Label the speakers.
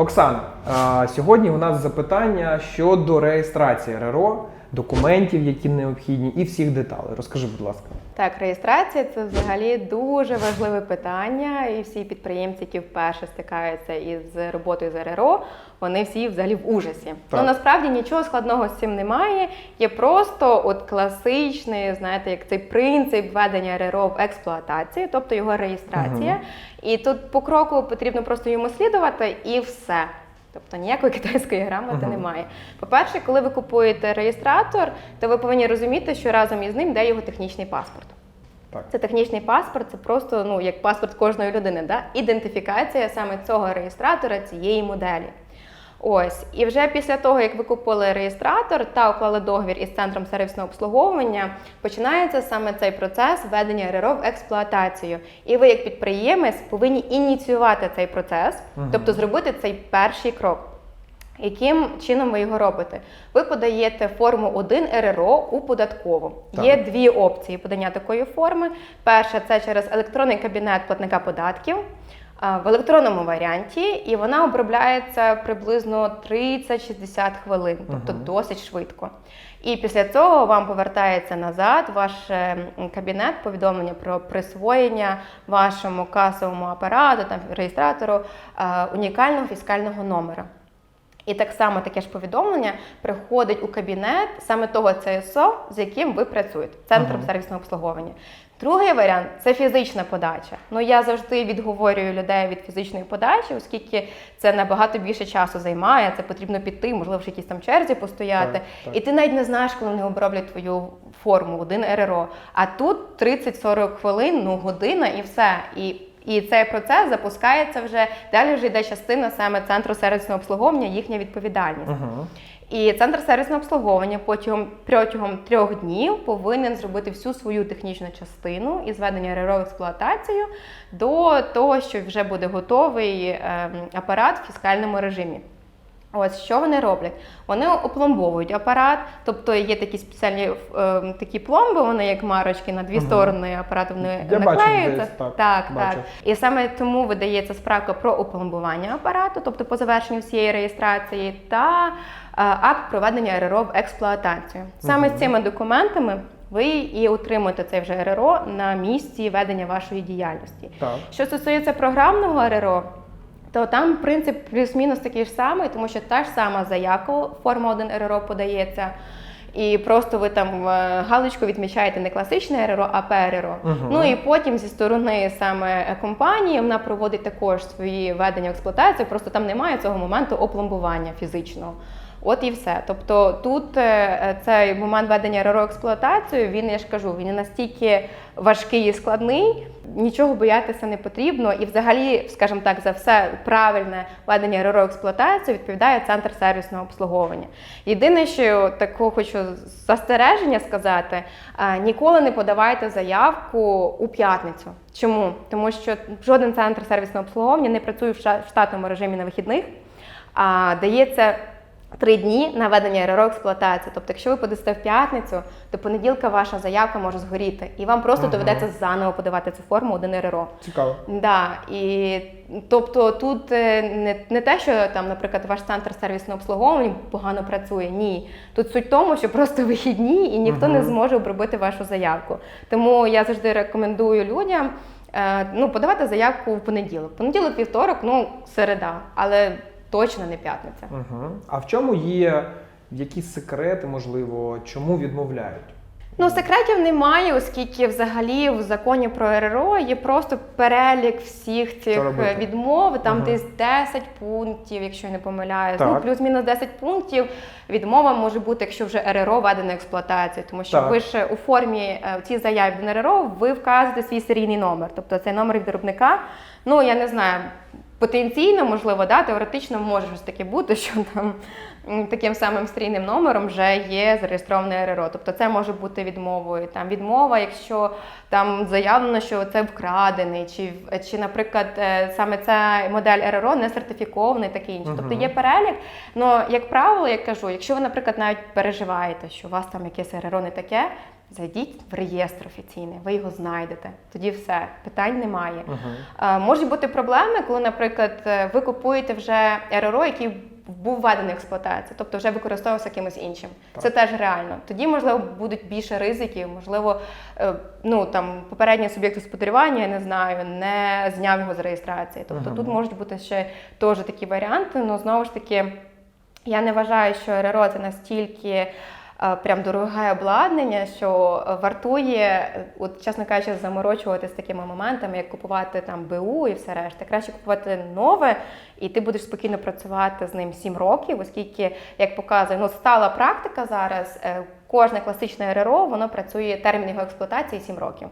Speaker 1: Оксана, сьогодні у нас запитання щодо реєстрації РРО, документів, які необхідні, і всіх деталей. Розкажи, будь ласка.
Speaker 2: Так, реєстрація це взагалі дуже важливе питання, і всі підприємці, які вперше стикаються із роботою з РРО, вони всі взагалі в ужасі.
Speaker 1: Так.
Speaker 2: Ну насправді нічого складного з цим немає. Є просто от класичний, знаєте, як цей принцип введення РРО в експлуатацію, тобто його реєстрація. І тут по кроку потрібно просто йому слідувати і все. Тобто ніякої китайської грамоти
Speaker 1: Мгм.
Speaker 2: немає. По-перше, коли ви купуєте реєстратор, то ви повинні розуміти, що разом із ним йде його технічний паспорт.
Speaker 1: Так.
Speaker 2: Це технічний паспорт, це просто ну як паспорт кожної людини, да? ідентифікація саме цього реєстратора цієї моделі. Ось, і вже після того, як ви купили реєстратор та уклали договір із центром сервісного обслуговування, починається саме цей процес введення РРО в експлуатацію. І ви, як підприємець, повинні ініціювати цей процес,
Speaker 1: Мгм.
Speaker 2: тобто зробити цей перший крок. Яким чином ви його робите? Ви подаєте форму 1 РРО у податкову.
Speaker 1: Так.
Speaker 2: Є дві опції подання такої форми. Перша це через електронний кабінет платника податків в електронному варіанті, і вона обробляється приблизно 30-60 хвилин, тобто
Speaker 1: Мгм.
Speaker 2: досить швидко. І після цього вам повертається назад ваш е, кабінет повідомлення про присвоєння вашому касовому апарату там реєстратору е, унікального фіскального номера. І так само таке ж повідомлення приходить у кабінет саме того ЦСО, з яким ви працюєте, центром
Speaker 1: Мгм.
Speaker 2: сервісного обслуговування. Другий варіант це фізична подача. Ну я завжди відговорюю людей від фізичної подачі, оскільки це набагато більше часу займає. Це потрібно піти, можливо, в якійсь там черзі постояти.
Speaker 1: Так, так.
Speaker 2: І ти навіть не знаєш, коли вони оброблять твою форму, один РРО. А тут 30-40 хвилин, ну година і все. І і цей процес запускається вже далі. Вже йде частина саме центру сервісного обслуговування, їхня відповідальність.
Speaker 1: Угу.
Speaker 2: І центр сервісного обслуговування протягом, протягом трьох днів повинен зробити всю свою технічну частину і зведення РРО в експлуатацію до того, що вже буде готовий ем, апарат в фіскальному режимі. Ось що вони роблять? Вони опломбовують апарат, тобто є такі спеціальні ем, такі пломби, вони як марочки на дві
Speaker 1: Мгм.
Speaker 2: сторони апарату вони
Speaker 1: Я
Speaker 2: наклеюються.
Speaker 1: десь, так,
Speaker 2: так,
Speaker 1: бачив.
Speaker 2: так. І саме тому видається справка про опломбування апарату, тобто по завершенню всієї реєстрації, та е, акт проведення РРО в експлуатацію. Саме
Speaker 1: Мгм.
Speaker 2: з цими документами ви і отримуєте цей вже РРО на місці ведення вашої діяльності.
Speaker 1: Так.
Speaker 2: Що стосується програмного РРО, то там принцип плюс-мінус такий ж самий, тому що та ж сама заявка, форма 1 РРО подається. І просто ви там е, галочку відмічаєте не класичне РРО, а ПРРО.
Speaker 1: Мгм.
Speaker 2: Ну і потім зі сторони саме компанії вона проводить також свої ведення в експлуатацію, просто там немає цього моменту опломбування фізичного. От і все. Тобто тут е, цей момент ведення РРО експлуатацію, він я ж кажу, він настільки важкий і складний, нічого боятися не потрібно. І взагалі, скажімо так, за все правильне ведення РРО експлуатацію відповідає центр сервісного обслуговування. Єдине, що такого хочу застереження сказати: е, ніколи не подавайте заявку у п'ятницю. Чому? Тому що жоден центр сервісного обслуговування не працює в штатному режимі на вихідних, а дається. Три дні на ведення РРО експлуатації. Тобто, якщо ви подасте в п'ятницю, то понеділка ваша заявка може згоріти, і вам просто
Speaker 1: Ага.
Speaker 2: доведеться заново подавати цю форму 1 РРО.
Speaker 1: Цікаво.
Speaker 2: Да, і тобто тут е, не, не те, що там, наприклад, ваш центр сервісного обслуговування погано працює. Ні. Тут суть в тому, що просто вихідні і ніхто не зможе обробити вашу заявку. Тому я завжди рекомендую людям е, ну, подавати заявку в понеділок. Понеділок, вівторок, ну, середа, але точно не п'ятниця.
Speaker 1: Угу. А в чому є якісь секрети, можливо, чому відмовляють?
Speaker 2: Ну, секретів немає, оскільки взагалі в законі про РРО є просто перелік всіх цих е, відмов. Там
Speaker 1: Ага.
Speaker 2: десь 10 пунктів, якщо я не помиляюсь. Ну, плюс-мінус 10 пунктів. Відмова може бути, якщо вже РРО введено експлуатацію, тому що
Speaker 1: Так.
Speaker 2: ви ж у формі е, в цій заяві до РРО ви вказуєте свій серійний номер, тобто цей номер від виробника. Ну я не знаю. Потенційно, можливо, да, теоретично може щось таке бути, що там таким самим серійним номером вже є зареєстроване РРО. Тобто це може бути відмовою. Там відмова, якщо там заявлено, що це вкрадений, чи, чи наприклад, е, саме ця модель РРО не сертифікований, таке інше. Тобто є перелік. Ну, як правило, я кажу, якщо ви, наприклад, навіть переживаєте, що у вас там якесь РРО не таке, Зайдіть в реєстр офіційний, ви його знайдете. Тоді все, питань немає.
Speaker 1: Угу.
Speaker 2: Е, Можуть бути проблеми, коли, наприклад, е, ви купуєте вже РРО, який був введений в експлуатацію, тобто вже використовувався кимось іншим.
Speaker 1: Так.
Speaker 2: Це теж реально. Тоді, можливо, будуть більше ризиків, можливо, е, ну там попередній суб'єкт господарювання, я не знаю, не зняв його з реєстрації. Тобто
Speaker 1: Мгм.
Speaker 2: тут можуть бути ще теж такі варіанти. Ну знову ж таки, я не вважаю, що РРО це настільки. Е, Прям дороге обладнання, що е, вартує, от чесно кажучи, заморочувати з такими моментами, як купувати там БУ і все решта. Краще купувати нове, і ти будеш спокійно працювати з ним 7 років, оскільки, як показує, ну стала практика зараз. е, Кожне класичне РРО воно працює термін його експлуатації 7 років.